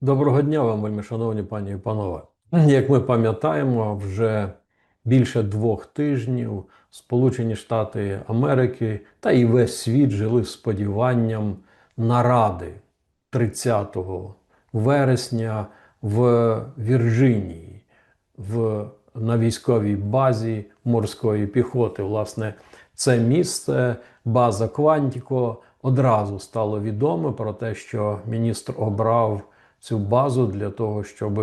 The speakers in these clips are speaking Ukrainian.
Доброго дня вам, вельми шановні пані і панове. Як ми пам'ятаємо, вже більше двох тижнів Сполучені Штати Америки та і весь світ жили сподіванням наради 30 вересня в Вірджинії, в, на військовій базі морської піхоти. Власне, це місце, база Квантіко, одразу стало відомо про те, що міністр обрав цю базу для того, щоб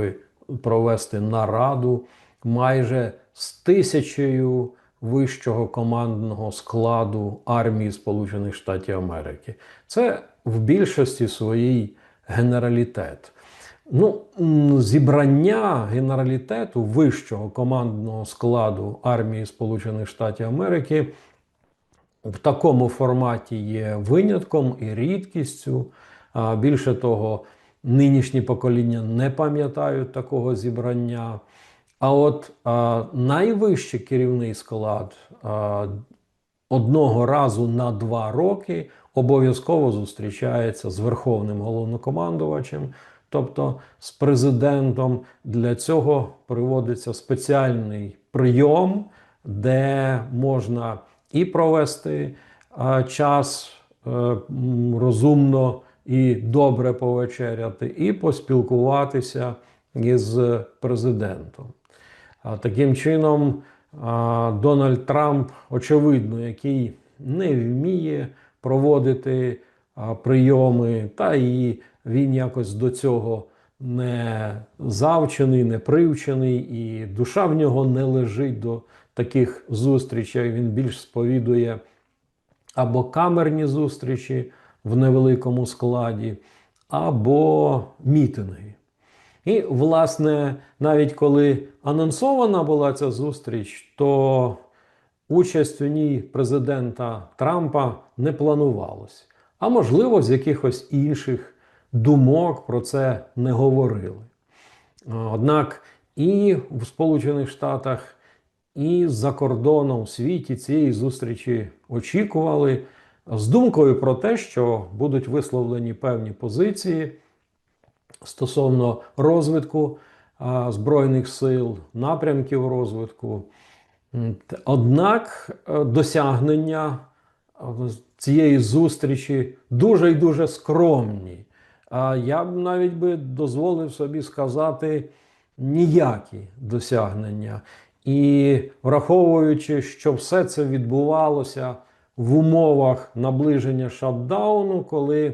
провести нараду майже з тисячею вищого командного складу армії Сполучених Штатів Америки. Це в більшості своїй генералітет. Ну, зібрання генералітету вищого командного складу армії Сполучених Штатів Америки в такому форматі є винятком і рідкістю. Більше того, нинішні покоління не пам'ятають такого зібрання. А от а, найвищий керівний склад а, одного разу на два роки обов'язково зустрічається з верховним головнокомандувачем, тобто з президентом. Для цього приводиться спеціальний прийом, де можна і провести а, час е, м, розумно і добре повечеряти, і поспілкуватися із президентом. Таким чином, Дональд Трамп, очевидно, який не вміє проводити прийоми, та і він якось до цього не завчений, не привчений, і душа в нього не лежить до таких зустрічей. Він більш сповідує або камерні зустрічі в невеликому складі, або мітинги. І, власне, навіть коли анонсована була ця зустріч, то участь у ній президента Трампа не планувалось. А можливо, з якихось інших думок про це не говорили. Однак і в Сполучених Штатах, і за кордоном у світі цієї зустрічі очікували з думкою про те, що будуть висловлені певні позиції стосовно розвитку Збройних сил, напрямків розвитку. Однак е, досягнення е, цієї зустрічі дуже і дуже скромні. Я б навіть би дозволив собі сказати ніякі досягнення. І враховуючи, що все це відбувалося в умовах наближення шатдауну, коли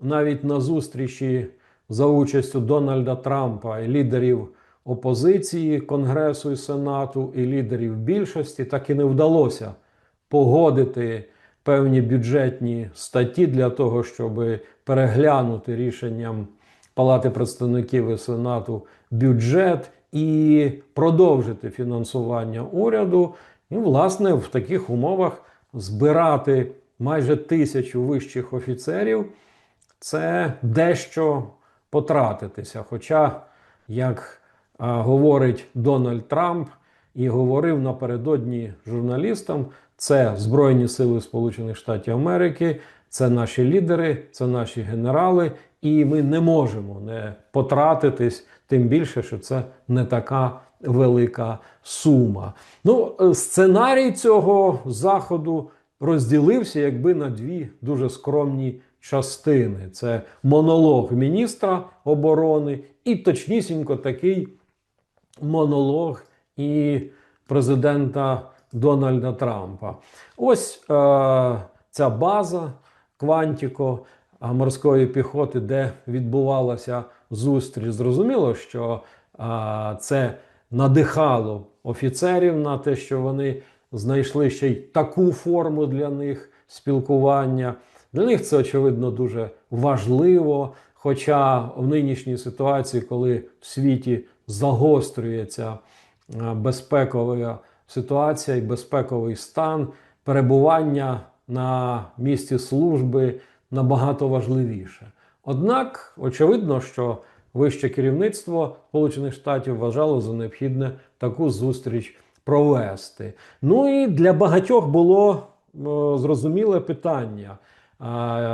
навіть на зустрічі за участю Дональда Трампа і лідерів опозиції Конгресу і Сенату, і лідерів більшості так і не вдалося погодити певні бюджетні статті для того, щоб переглянути рішенням Палати представників і Сенату бюджет і продовжити фінансування уряду. І, власне, в таких умовах збирати майже тисячу вищих офіцерів це дещо потратитися. Хоча, як а, говорить Дональд Трамп і говорив напередодні журналістам, це Збройні Сили Сполучених Штатів Америки, це наші лідери, це наші генерали, і ми не можемо не потратитись, тим більше, що це не така велика сума. Ну, е, сценарій цього заходу розділився якби на дві дуже скромні частини: це монолог міністра оборони, і точнісінько такий монолог і президента Дональда Трампа. Ось е, ця база Квантіко морської піхоти, де відбувалася зустріч. Зрозуміло, що е, це надихало офіцерів на те, що вони знайшли ще й таку форму для них спілкування. Для них це очевидно дуже важливо. Хоча в нинішній ситуації, коли в світі загострюється е, безпекова ситуація і безпековий стан, перебування на місці служби набагато важливіше. Однак, очевидно, що вище керівництво Сполучених Штатів вважало за необхідне таку зустріч провести. Ну і для багатьох було е, зрозуміле питання.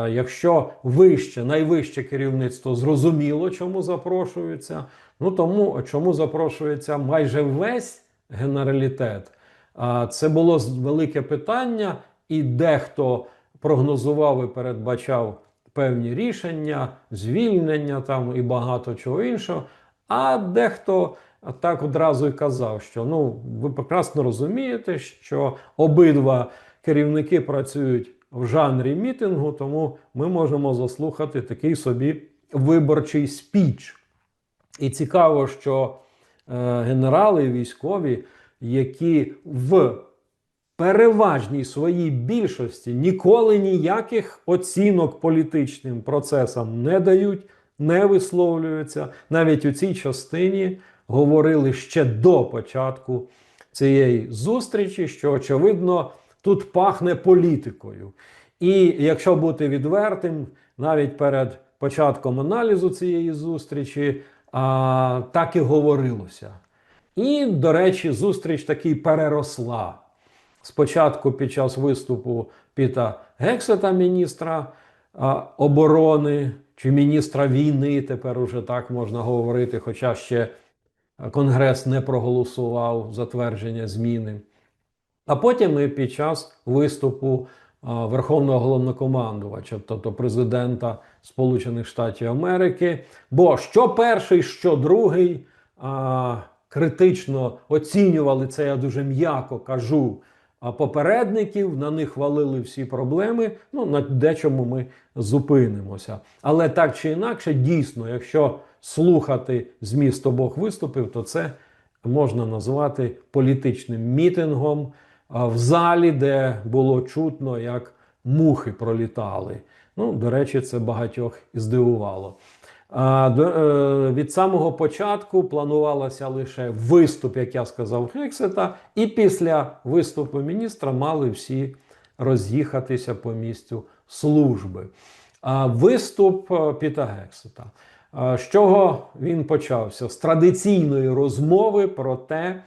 Якщо вище, найвище керівництво зрозуміло, чому запрошується, ну тому чому запрошується майже весь генералітет. А це було велике питання, і дехто прогнозував і передбачав певні рішення, звільнення там і багато чого іншого. А дехто так одразу і казав, що ну ви прекрасно розумієте, що обидва керівники працюють в жанрі мітингу, тому ми можемо заслухати такий собі виборчий спіч. І цікаво, що е, генерали військові, які в переважній своїй більшості ніколи ніяких оцінок політичним процесам не дають, не висловлюються. Навіть у цій частині говорили ще до початку цієї зустрічі, що очевидно тут пахне політикою. І якщо бути відвертим, навіть перед початком аналізу цієї зустрічі а, так і говорилося. І, до речі, зустріч таки переросла. Спочатку під час виступу Піта Гексета, міністра оборони чи міністра війни, тепер уже так можна говорити, хоча ще Конгрес не проголосував затвердження зміни. А потім і під час виступу Верховного головнокомандувача, тобто президента Сполучених Штатів Америки. Бо що перший, що другий критично оцінювали це, я дуже м'яко кажу. Попередників на них валили всі проблеми. Ну на дечому ми зупинимося. Але так чи інакше, дійсно, якщо слухати зміст обох виступів, то це можна назвати політичним мітингом в залі, де було чутно, як мухи пролітали. Ну, до речі, це багатьох здивувало. Е, від самого початку планувалося лише виступ, як я сказав, Хексета, і після виступу міністра мали всі роз'їхатися по місцю служби. Виступ е, Піта Гексета. З чого він почався? З традиційної розмови про те,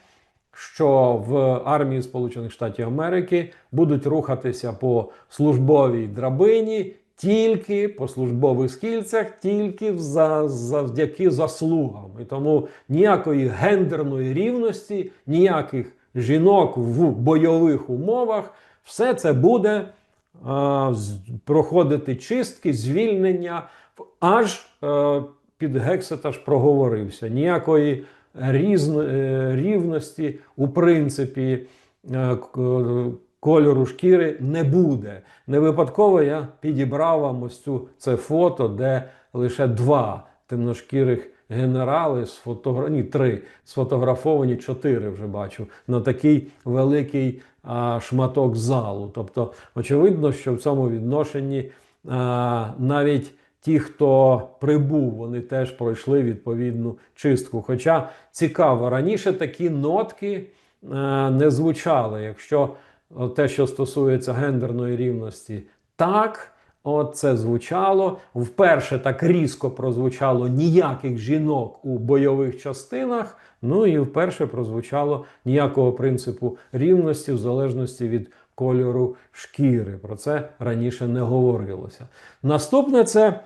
що в армії Сполучених Штатів Америки будуть рухатися по службовій драбині тільки по службових скільцях, тільки за, завдяки заслугам. І тому ніякої гендерної рівності, ніяких жінок в бойових умовах, все це буде а, проходити чистки, звільнення, аж е, під Гексета ж проговорився. Ніякої різно, е, рівності у принципі е, кольору шкіри не буде. Не випадково я підібрав вам ось цю це фото, де лише два темношкірих генерали сфотогра... Ні, три сфотографовані, чотири вже бачу на такий великий а, шматок залу. Тобто, очевидно, що в цьому відношенні а, навіть ті, хто прибув, вони теж пройшли відповідну чистку. Хоча цікаво, раніше такі нотки е, не звучали. Якщо те, що стосується гендерної рівності, так. От це звучало. Вперше так різко прозвучало ніяких жінок у бойових частинах. Ну і вперше прозвучало ніякого принципу рівності в залежності від кольору шкіри. Про це раніше не говорилося. Наступне це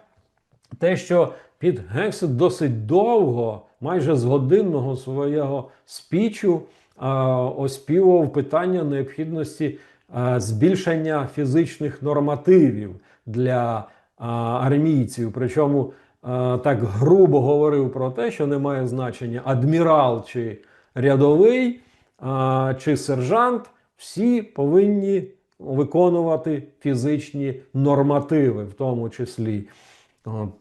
те, що під Гексет досить довго, майже з годинного свого спічу, оспівував питання необхідності збільшення фізичних нормативів для армійців. Причому так грубо говорив про те, що не має значення адмірал чи рядовий чи сержант, всі повинні виконувати фізичні нормативи, в тому числі.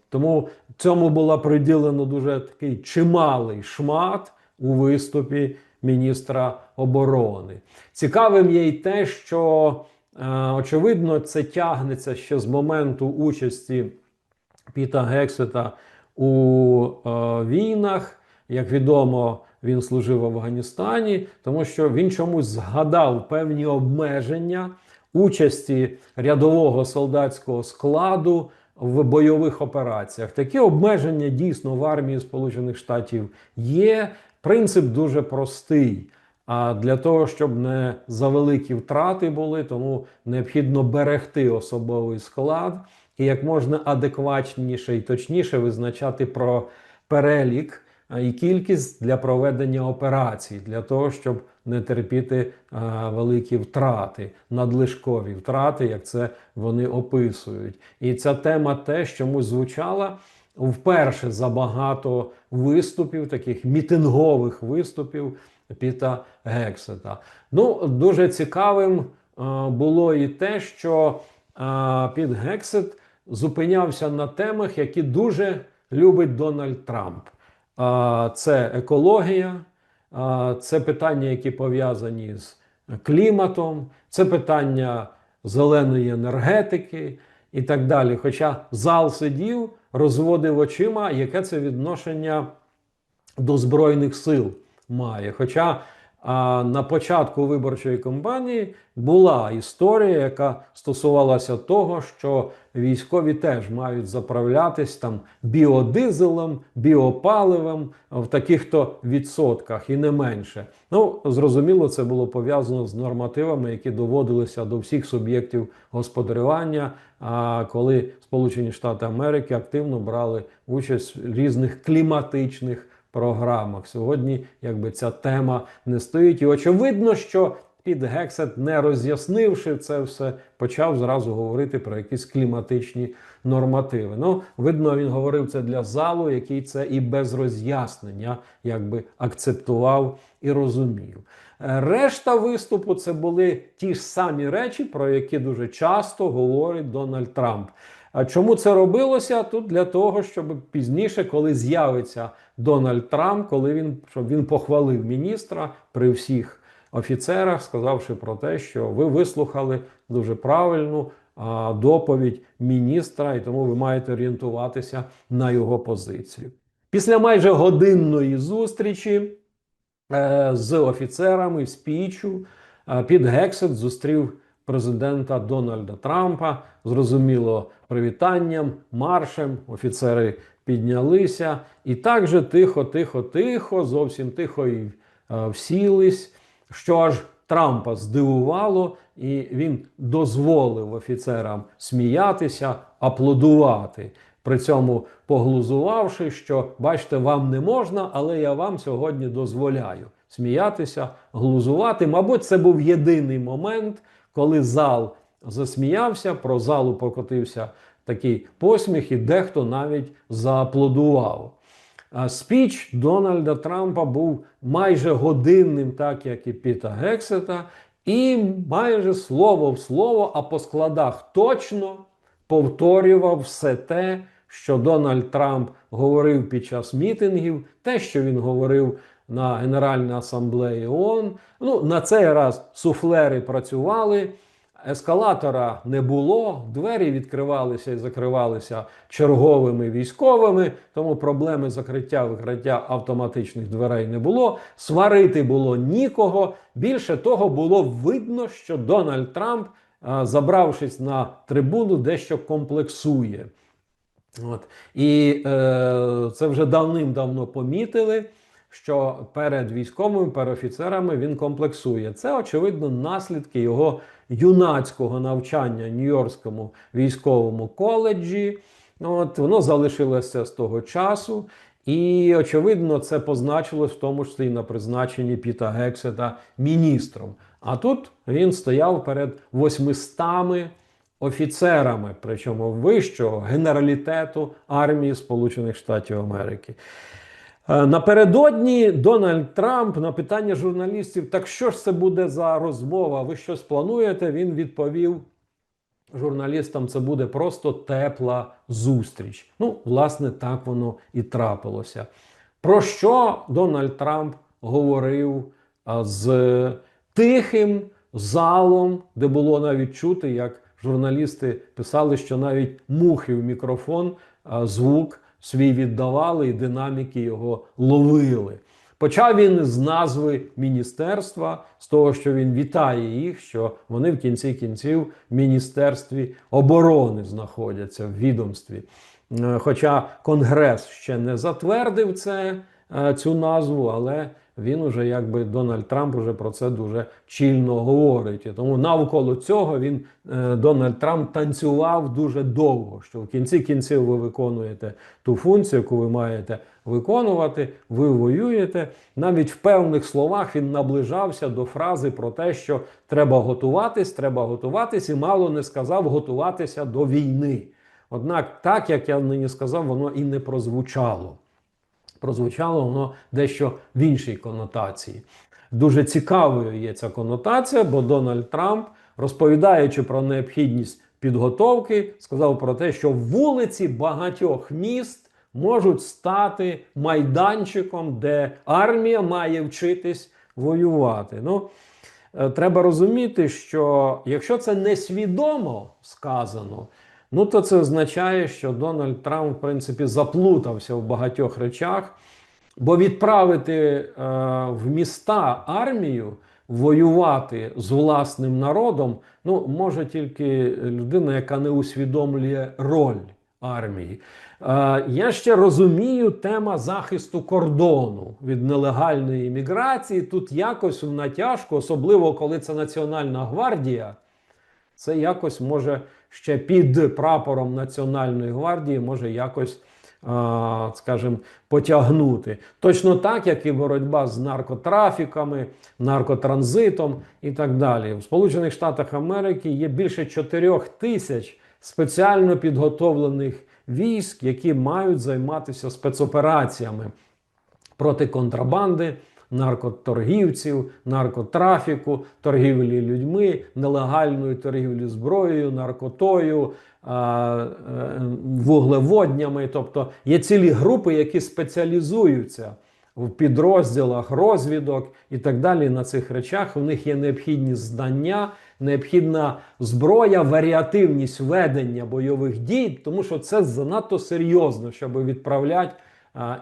Тому цьому було приділено дуже такий чималий шмат у виступі міністра оборони. Цікавим є й те, що е, очевидно це тягнеться ще з моменту участі Піта Гексета у е, війнах. Як відомо, він служив в Афганістані, тому що він чомусь згадав певні обмеження участі рядового солдатського складу в бойових операціях. Такі обмеження дійсно в армії Сполучених Штатів є. Принцип дуже простий. А для того, щоб не завеликі втрати були, тому необхідно берегти особовий склад і як можна адекватніше і точніше визначати про перелік і кількість для проведення операцій, для того, щоб не терпіти а, великі втрати, надлишкові втрати, як це вони описують. І ця тема теж чомусь звучала вперше за багато виступів, таких мітингових виступів Піта Гексета. Ну, дуже цікавим було і те, що а, Піт Гексет зупинявся на темах, які дуже любить Дональд Трамп. Це екологія, це питання, які пов'язані з кліматом, це питання зеленої енергетики і так далі. Хоча зал сидів, розводив очима, яке це відношення до Збройних сил має. Хоча а, на початку виборчої кампанії була історія, яка стосувалася того, що військові теж мають заправлятись там біодизелем, біопаливом в таких-то відсотках і не менше. Ну, зрозуміло, це було пов'язано з нормативами, які доводилися до всіх суб'єктів господарювання. А коли Сполучені Штати Америки активно брали участь в різних кліматичних програмах. Сьогодні, якби ця тема не стоїть, і очевидно, що під Гексет, не роз'яснивши це все, почав зразу говорити про якісь кліматичні нормативи. Ну, видно, він говорив це для залу, який це і без роз'яснення якби акцептував і розумів. Е, Решта виступу це були ті ж самі речі, про які дуже часто говорить Дональд Трамп. А чому це робилося? Тут для того, щоб пізніше, коли з'явиться Дональд Трамп, коли він щоб він похвалив міністра при всіх офіцерах, сказавши про те, що ви вислухали дуже правильну а, доповідь міністра, і тому ви маєте орієнтуватися на його позицію. Після майже годинної зустрічі е, з офіцерами в спічу е, під Гексет зустрів президента Дональда Трампа. Зрозуміло, привітанням, маршем. Офіцери піднялися і так же тихо, тихо, тихо, зовсім тихо і е, всілись, що аж Трампа здивувало, і він дозволив офіцерам сміятися, аплодувати. При цьому поглузувавши, що бачите, вам не можна, але я вам сьогодні дозволяю сміятися, глузувати. Мабуть, це був єдиний момент, коли зал засміявся, про залу покотився такий посміх, і дехто навіть зааплодував. Спіч Дональда Трампа був майже годинним, так як і Піта Гексета, і майже слово в слово, а по складах точно повторював все те, що Дональд Трамп говорив під час мітингів, те, що він говорив на Генеральній асамблеї ООН. Ну, на цей раз суфлери працювали. Ескалатора не було, двері відкривалися і закривалися черговими військовими, тому проблеми закриття викриття автоматичних дверей не було. Сварити було нікого. Більше того, було видно, що Дональд Трамп, забравшись на трибуну, дещо комплексує. От. І е, це вже давним-давно помітили. Що перед військовими перед він комплексує. Це, очевидно, наслідки його юнацького навчання в Нью-Йоркському військовому коледжі. От, Воно залишилося з того часу. І, очевидно, це позначилось в тому числі і на призначенні Піта Гексета міністром. А тут він стояв перед 800 офіцерами, причому вищого генералітету армії Сполучених Штатів Америки. Напередодні Дональд Трамп на питання журналістів: так що ж це буде за розмова? Ви щось плануєте? Він відповів журналістам: це буде просто тепла зустріч. Ну, власне, так воно і трапилося. Про що Дональд Трамп говорив з тихим залом, де було навіть чути, як журналісти писали, що навіть мухи в мікрофон звук свій віддавали і динаміки його ловили. Почав він з назви міністерства, з того, що він вітає їх, що вони в кінці кінців в Міністерстві оборони знаходяться в відомстві. Хоча Конгрес ще не затвердив це, цю назву, але він уже якби Дональд Трамп уже про це дуже чільно говорить. І тому навколо цього він е, Дональд Трамп танцював дуже довго. Що в кінці кінців ви виконуєте ту функцію, яку ви маєте виконувати, ви воюєте. Навіть в певних словах він наближався до фрази про те, що треба готуватись, треба готуватись, і мало не сказав готуватися до війни. Однак, так як я нині сказав, воно і не прозвучало. Прозвучало воно дещо в іншій конотації. Дуже цікавою є ця конотація, бо Дональд Трамп, розповідаючи про необхідність підготовки, сказав про те, що вулиці багатьох міст можуть стати майданчиком, де армія має вчитись воювати. Ну, е, треба розуміти, що якщо це несвідомо сказано, ну то це означає, що Дональд Трамп, в принципі, заплутався в багатьох речах, бо відправити е, в міста армію воювати з власним народом, ну може тільки людина, яка не усвідомлює роль армії. Е, я ще розумію тема захисту кордону від нелегальної імміграції. Тут якось в натяжку, особливо коли це Національна гвардія. Це якось може ще під прапором Національної гвардії, може якось, а, скажімо, потягнути. Точно так, як і боротьба з наркотрафіками, наркотранзитом і так далі. В Сполучених Штатах Америки є більше 4 тисяч спеціально підготовлених військ, які мають займатися спецопераціями проти контрабанди, наркоторгівців, наркотрафіку, торгівлі людьми, нелегальної торгівлі зброєю, наркотою, е, вуглеводнями. Тобто є цілі групи, які спеціалізуються в підрозділах розвідок і так далі на цих речах. У них є необхідні знання, необхідна зброя, варіативність ведення бойових дій, тому що це занадто серйозно, щоб відправляти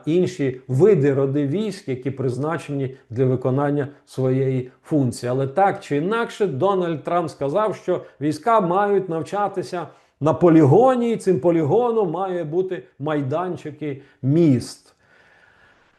інші види роди військ, які призначені для виконання своєї функції. Але так чи інакше, Дональд Трамп сказав, що війська мають навчатися на полігоні, і цим полігоном має бути майданчики міст.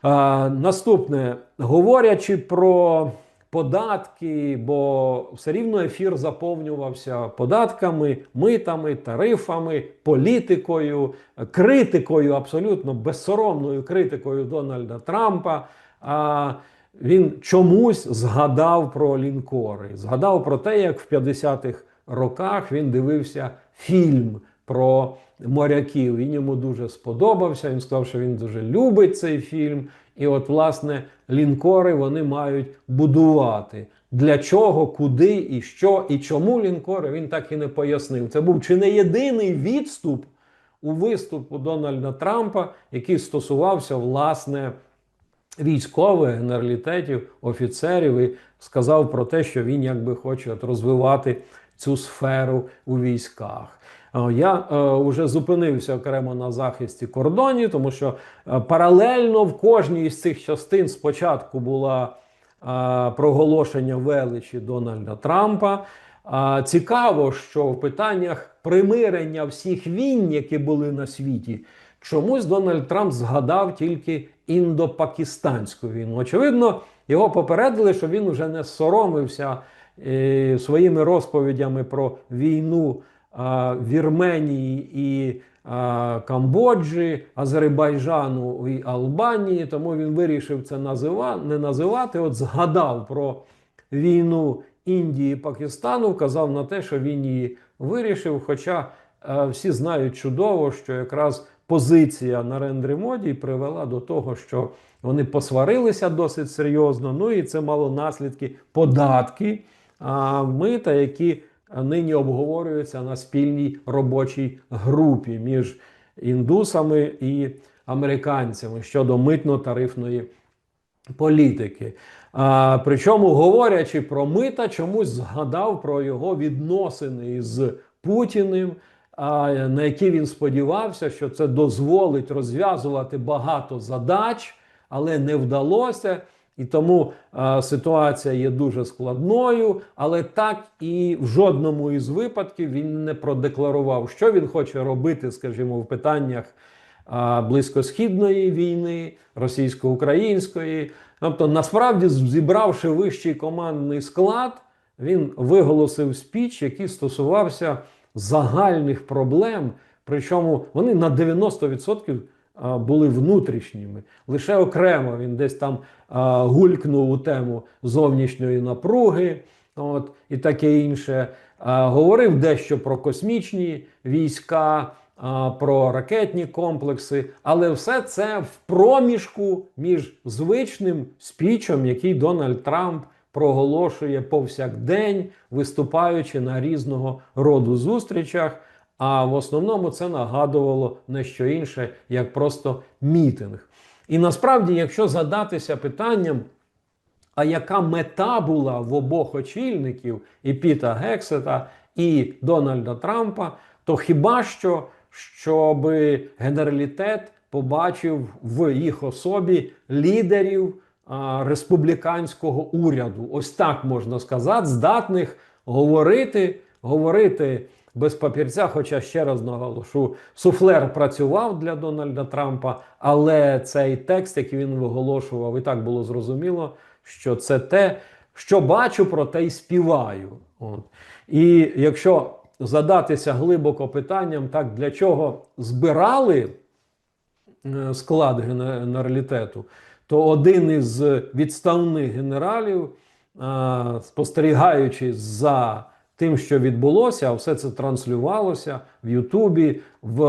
Наступне, говорячи про податки, бо все рівно ефір заповнювався податками, митами, тарифами, політикою, критикою, абсолютно безсоромною критикою Дональда Трампа. А він чомусь згадав про лінкори, згадав про те, як в 50-х роках він дивився фільм про моряків. Він йому дуже сподобався. Він сказав, що він дуже любить цей фільм. І от, власне, лінкори вони мають будувати. Для чого, куди і що, і чому лінкори він так і не пояснив. Це був чи не єдиний відступ у виступу Дональда Трампа, який стосувався власне військових генералітетів, офіцерів, і сказав про те, що він якби хоче от розвивати цю сферу у військах. Е, Я е, вже зупинився окремо на захисті кордонів, тому що е, паралельно в кожній із цих частин спочатку була е, проголошення величі Дональда Трампа. Цікаво, що в питаннях примирення всіх війн, які були на світі, чомусь Дональд Трамп згадав тільки індопакистанську війну. Очевидно, його попередили, що він уже не соромився е, своїми розповідями про війну Вірменії і Камбоджі, Азербайджану і Албанії. Тому він вирішив це назива, не називати. От згадав про війну Індії і Пакистану, вказав на те, що він її вирішив. Хоча е, всі знають чудово, що якраз позиція Нарендри Моді привела до того, що вони посварилися досить серйозно. Ну і це мало наслідки податки мита, які нині обговорюються на спільній робочій групі між індусами і американцями щодо митно-тарифної політики. А, причому, говорячи про мита, чомусь згадав про його відносини з Путіним, на які він сподівався, що це дозволить розв'язувати багато задач, але не вдалося. І тому а, ситуація є дуже складною, але так і в жодному із випадків він не продекларував, що він хоче робити, скажімо, в питаннях а, близькосхідної війни, російсько-української, Тобто, насправді, зібравши вищий командний склад, він виголосив спіч, який стосувався загальних проблем. Причому вони на 90% а, були внутрішніми. Лише окремо він десь там гулькнув у тему зовнішньої напруги, от, і таке інше. Говорив дещо про космічні війська, про ракетні комплекси, але все це в проміжку між звичним спічем, який Дональд Трамп проголошує повсякдень, виступаючи на різного роду зустрічах. А в основному це нагадувало не що інше, як просто мітинг. І насправді, якщо задатися питанням, а яка мета була в обох очільників і Піта Гексета, і Дональда Трампа, то хіба що щоб генералітет побачив в їх особі лідерів а, республіканського уряду, ось так можна сказати, здатних говорити, говорити без папірця. Хоча ще раз наголошу, суфлер працював для Дональда Трампа, але цей текст, який він виголошував, і так було зрозуміло, що це те, що бачу, про те й співаю. От. І якщо задатися глибоко питанням, так для чого збирали е, склад генералітету, то один із відставних генералів, е, спостерігаючи за тим, що відбулося, а все це транслювалося в Ютубі, в,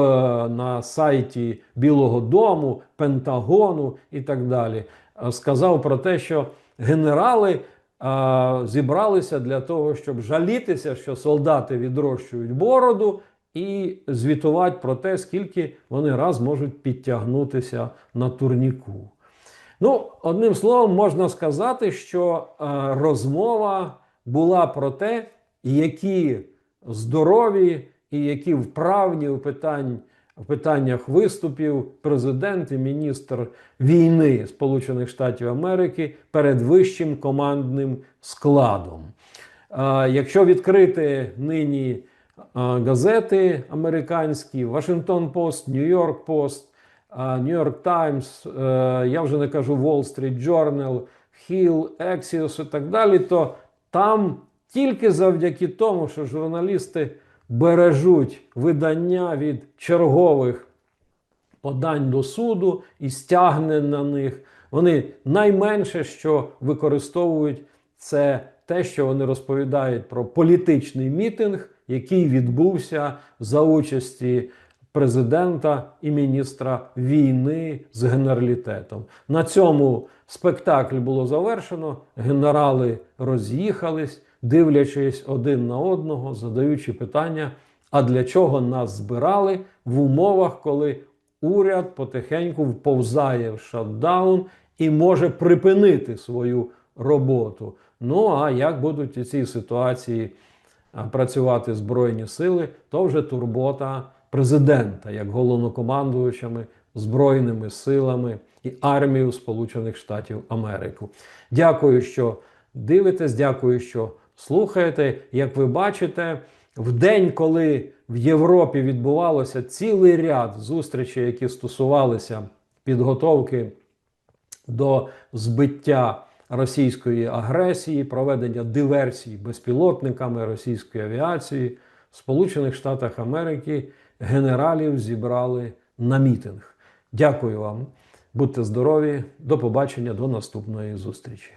на сайті Білого Дому, Пентагону і так далі, е, сказав про те, що генерали а, зібралися для того, щоб жалітися, що солдати відрощують бороду, і звітувати про те, скільки вони раз можуть підтягнутися на турніку. Ну, одним словом, можна сказати, що а, розмова була про те, які здорові і які вправні у питань, в питаннях виступів президент і міністр війни Сполучених Штатів Америки перед вищим командним складом. Якщо відкрити нині газети американські, Вашингтон Пост, Нью-Йорк Пост, Нью-Йорк Таймс, я вже не кажу Wall Street Journal, Hill, Axios і так далі, то там тільки завдяки тому, що журналісти бережуть видання від чергових подань до суду і стягнень на них. Вони найменше, що використовують, це те, що вони розповідають про політичний мітинг, який відбувся за участі президента і міністра війни з генералітетом. На цьому спектакль було завершено. Генерали роз'їхались, дивлячись один на одного, задаючи питання: а для чого нас збирали в умовах, коли уряд потихеньку вповзає в шатдаун і може припинити свою роботу. Ну а як будуть у цій ситуації працювати Збройні сили, то вже турбота президента як головнокомандуючими Збройними силами і армією Сполучених Штатів Америки. Дякую, що дивитесь, дякую, що слухаєте. Як ви бачите, в день, коли в Європі відбувалося цілий ряд зустрічей, які стосувалися підготовки до збиття російської агресії, проведення диверсій безпілотниками російської авіації, в Сполучених Штатах Америки генералів зібрали на мітинг. Дякую вам, будьте здорові, до побачення, до наступної зустрічі.